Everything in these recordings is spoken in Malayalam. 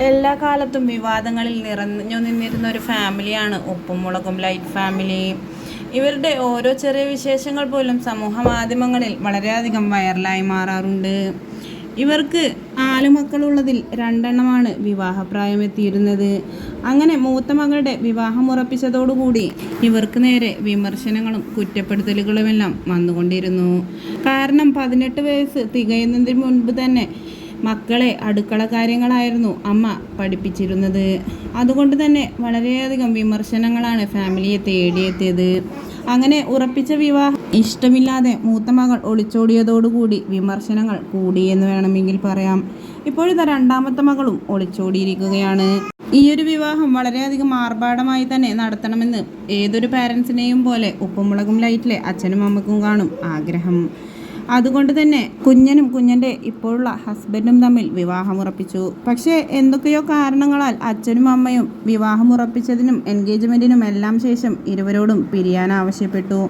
എല്ലാ കാലത്തും വിവാദങ്ങളിൽ നിറഞ്ഞു നിന്നിരുന്ന ഒരു ഫാമിലിയാണ് ഉപ്പും മുളകും ലൈറ്റ് ഫാമിലി. ഇവരുടെ ഓരോ ചെറിയ വിശേഷങ്ങൾ പോലും സമൂഹ മാധ്യമങ്ങളിൽ വളരെയധികം വൈറലായി മാറാറുണ്ട്. ഇവർക്ക് നാല് മക്കളുള്ളതിൽ രണ്ടെണ്ണമാണ് വിവാഹപ്രായം എത്തിയിരുന്നത്. അങ്ങനെ മൂത്ത മകളുടെ വിവാഹം ഉറപ്പിച്ചതോടുകൂടി ഇവർക്ക് നേരെ വിമർശനങ്ങളും കുറ്റപ്പെടുത്തലുകളുമെല്ലാം വന്നുകൊണ്ടിരുന്നു. കാരണം പതിനെട്ട് വയസ്സ് തികയുന്നതിന് മുൻപ് തന്നെ മക്കളെ അടുക്കള കാര്യങ്ങളായിരുന്നു അമ്മ പഠിപ്പിച്ചിരുന്നത്. അതുകൊണ്ട് തന്നെ വളരെയധികം വിമർശനങ്ങളാണ് ഫാമിലിയെ തേടിയെത്തിയത്. അങ്ങനെ ഉറപ്പിച്ച വിവാഹം ഇഷ്ടമില്ലാതെ മൂത്ത മകൾ ഒളിച്ചോടിയതോടുകൂടി വിമർശനങ്ങൾ കൂടിയെന്ന് വേണമെങ്കിൽ പറയാം. ഇപ്പോഴിതാ രണ്ടാമത്തെ മകളും ഒളിച്ചോടിയിരിക്കുകയാണ്. ഈ ഒരു വിവാഹം വളരെയധികം ആർഭാടമായി തന്നെ നടത്തണമെന്ന് ഏതൊരു പാരൻസിനെയും പോലെ ഉപ്പുമുളകും ലൈറ്റിലെ അച്ഛനും അമ്മക്കും കാണും ആഗ്രഹം. അതുകൊണ്ട് തന്നെ കുഞ്ഞനും കുഞ്ഞന്റെ ഇപ്പോഴുള്ള ഹസ്ബൻഡും തമ്മിൽ വിവാഹമുറപ്പിച്ചു പക്ഷേ എന്തൊക്കെയോ കാരണങ്ങളാൽ അച്ഛനും അമ്മയും വിവാഹമുറപ്പിച്ചതിനും എൻഗേജ്മെന്റിനും എല്ലാം ശേഷം ഇരുവരോടും പിരിയാൻ ആവശ്യപ്പെട്ടു.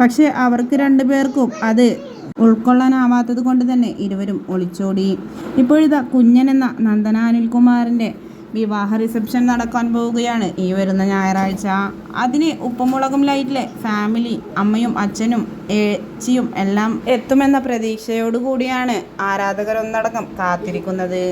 പക്ഷേ അവർക്ക് രണ്ടുപേർക്കും അത് ഉൾക്കൊള്ളാനാവാത്തത് കൊണ്ട് തന്നെ ഇരുവരും ഒളിച്ചോടി. ഇപ്പോഴിതാ കുഞ്ഞൻ എന്ന നന്ദന അനിൽകുമാറിന്റെ വിവാഹ റിസപ്ഷൻ നടക്കാൻ പോവുകയാണ്. ഈ വരുന്ന ഞായറാഴ്ച അതിന് ഉപ്പുമുളകും ലൈറ്റിലെ ഫാമിലി അമ്മയും അച്ഛനും ഏച്ചിയും എല്ലാം എത്തുമെന്ന പ്രതീക്ഷയോടുകൂടിയാണ് ആരാധകരൊന്നടക്കം കാത്തിരിക്കുന്നത്.